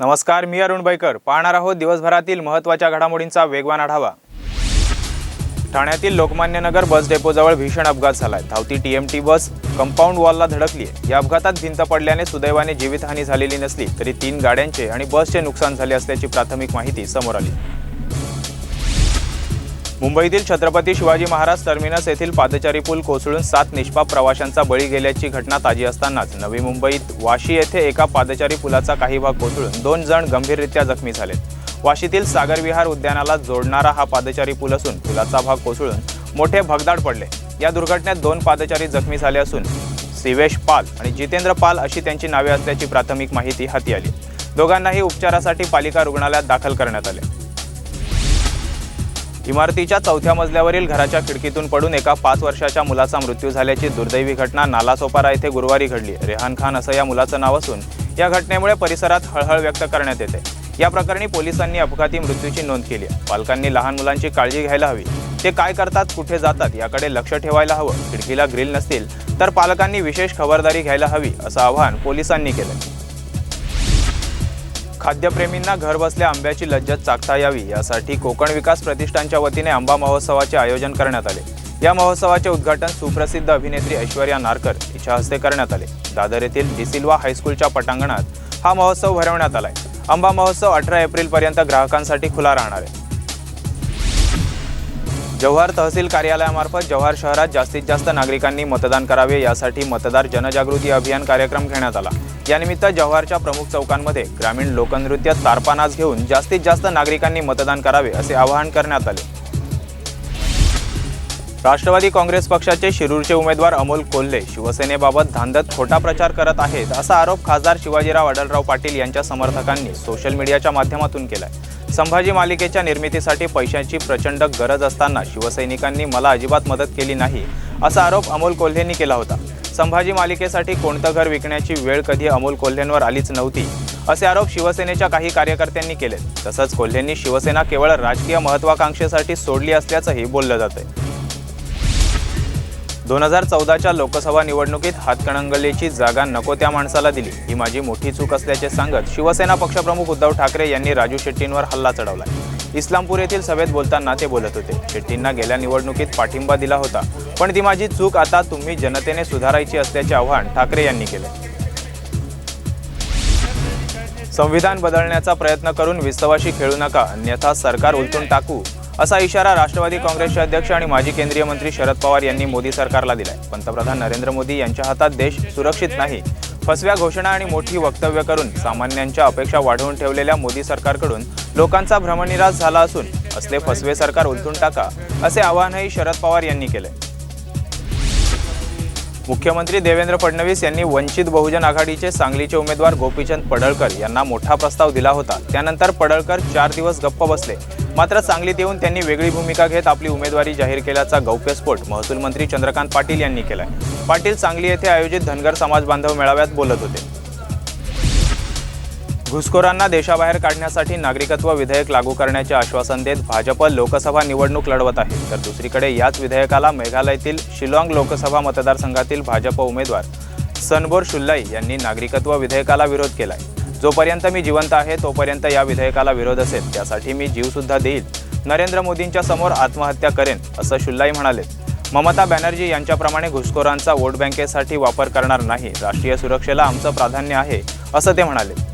नमस्कार मी अरुण बैकर. पाहणार आहोत दिवसभरातील महत्त्वाच्या घडामोडींचा वेगवान आढावा. ठाण्यातील लोकमान्य नगर बस डेपोजवळ भीषण अपघात झालाय. धावती टीएमटी बस कंपाऊंड वॉलला धडकली आहे या अपघातात भिंत पडल्याने सुदैवाने जीवितहानी झालेली नसली तरी तीन गाड्यांचे आणि बसचे नुकसान झाले असल्याची प्राथमिक माहिती समोर आली. मुंबईतील छत्रपती शिवाजी महाराज टर्मिनस येथील पादचारी पूल कोसळून सात निष्पाप प्रवाशांचा बळी गेल्याची घटना ताजी असतानाच नवी मुंबईत वाशी येथे एका पादचारी पुलाचा काही भाग कोसळून दोन जण गंभीररित्या जखमी झालेत. वाशीतील सागर विहार उद्यानाला जोडणारा हा पादचारी पूल असून पुलाचा भाग कोसळून मोठे भगदाड पडले. या दुर्घटनेत दोन पादचारी जखमी झाले असून सिवेश पाल आणि जितेंद्र पाल अशी त्यांची नावे असल्याची प्राथमिक माहिती हाती आली. दोघांनाही उपचारासाठी पालिका रुग्णालयात दाखल करण्यात आले. इमारतीच्या चौथ्या मजल्यावरील घराच्या खिडकीतून पडून एका पाच वर्षाच्या मुलाचा मृत्यू झाल्याची दुर्दैवी घटना नालासोपारा येथे गुरुवारी घडली. रेहान खान असं या मुलाचं नाव असून या घटनेमुळे परिसरात हळहळ व्यक्त करण्यात येते. या प्रकरणी पोलिसांनी अपघाती मृत्यूची नोंद केली आहे. पालकांनी लहान मुलांची काळजी घ्यायला हवी. ते काय करतात कुठे जातात याकडे लक्ष ठेवायला हवं. खिडकीला ग्रिल नसतील तर पालकांनी विशेष खबरदारी घ्यायला हवी असं आवाहन पोलिसांनी केलं. खाद्यप्रेमींना घरबसल्या आंब्याची लज्जत चाकता यावी यासाठी कोकण विकास प्रतिष्ठानच्या वतीने आंबा महोत्सवाचे आयोजन करण्यात आले. या महोत्सवाचे उद्घाटन सुप्रसिद्ध अभिनेत्री ऐश्वर्या नारकर हिच्या हस्ते करण्यात आले. दादर येथील डिसिल्वा हायस्कूलच्या पटांगणात हा महोत्सव भरवण्यात आलाय. आंबा महोत्सव अठरा एप्रिलपर्यंत ग्राहकांसाठी खुला राहणार आहे. जव्हार तहसील कार्यालयामार्फत जव्हार शहरात जास्तीत जास्त नागरिकांनी मतदान करावे यासाठी मतदार जनजागृती अभियान कार्यक्रम घेण्यात आला. यानिमित्त जव्हारच्या प्रमुख चौकांमध्ये ग्रामीण लोकनृत्य तारपानाच घेऊन जास्तीत जास्त नागरिकांनी मतदान करावे असे आवाहन करण्यात आले. राष्ट्रवादी काँग्रेस पक्षाचे शिरूरचे उमेदवार अमोल कोल्हे शिवसेनेबाबत धांदत खोटा प्रचार करत आहेत असा आरोप खासदार शिवाजीराव अडलराव पाटील यांच्या समर्थकांनी सोशल मीडियाच्या माध्यमातून केलाय. संभाजी मालिकेच्या निर्मितीसाठी पैशांची प्रचंड गरज असताना शिवसैनिकांनी मला अजिबात मदत केली नाही असा आरोप अमोल कोल्हेंनी केला होता. संभाजी मालिकेसाठी कोणतं घर विकण्याची वेळ कधी अमोल कोल्हेंवर आलीच नव्हती असे आरोप शिवसेनेच्या काही कार्यकर्त्यांनी केले तसंच कोल्हेंनी शिवसेना केवळ राजकीय महत्वाकांक्षेसाठी सोडली असल्याचंही बोललं जातंय. दोन हजार चौदाच्या लोकसभा निवडणुकीत हातकणंगलेची जागा नको त्या माणसाला दिली. ही माझी मोठी चूक असल्याचे सांगत शिवसेना पक्षप्रमुख उद्धव ठाकरे यांनी राजू शेट्टींवर हल्ला चढवला. इस्लामपूर येथील सभेत बोलताना ते बोलत होते. शेट्टींना गेल्या निवडणुकीत पाठिंबा दिला होता. पण ती माझी चूक आता तुम्ही जनतेने सुधारायची असल्याचे आवाहन ठाकरे यांनी केले. संविधान बदलण्याचा प्रयत्न करून विस्तवाशी खेळू नका. अन्यथा सरकार उलटून टाकू. असा इशारा राष्ट्रवादी काँग्रेसचे अध्यक्ष आणि माजी केंद्रीय मंत्री शरद पवार यांनी मोदी सरकारला दिलाय. पंतप्रधान नरेंद्र मोदी यांच्या हातात देश सुरक्षित नाही. फसव्या घोषणा आणि मोठी वक्तव्य करून सामान्यांच्या अपेक्षा वाढवून ठेवलेल्या मोदी सरकारकडून लोकांचा भ्रमनिराश झाला असून असले फसवे सरकार उलथून टाका असे आवाहनही शरद पवार यांनी केले मुख्यमंत्री देवेंद्र फडणवीस यांनी वंचित बहुजन आघाडीचे सांगलीचे उमेदवार गोपीचंद पडळकर यांना मोठा प्रस्ताव दिला होता. त्यानंतर पडळकर चार दिवस गप्प बसले. मात्र सांगलीत येऊन त्यांनी वेगळी भूमिका घेत आपली उमेदवारी जाहीर केल्याचा गौप्यस्फोट महसूल मंत्री चंद्रकांत पाटील यांनी केलाय. पाटील सांगली येथे आयोजित धनगर समाज बांधव मेळाव्यात बोलत होते. घुसखोरांना देशाबाहेर काढण्यासाठी नागरिकत्व विधेयक लागू करण्याचे आश्वासन देत भाजप लोकसभा निवडणूक लढवत आहे. तर दुसरीकडे याच विधेयकाला मेघालयातील शिलाँग लोकसभा मतदारसंघातील भाजप उमेदवार सनबोर शुल्लाई यांनी नागरिकत्व विधेयकाला विरोध केलाय. जोपर्यंत मी जिवंत आहे तोपर्यंत या विधेयकाला विरोध असेल. त्यासाठी मी जीवसुद्धा देईल. नरेंद्र मोदींच्या समोर आत्महत्या करेन असं शुल्लाई म्हणाले. ममता बॅनर्जी यांच्याप्रमाणे घुसखोरांचा वोट बँकेसाठी वापर करणार नाही. राष्ट्रीय सुरक्षेला आमचं प्राधान्य आहे असं ते म्हणाले.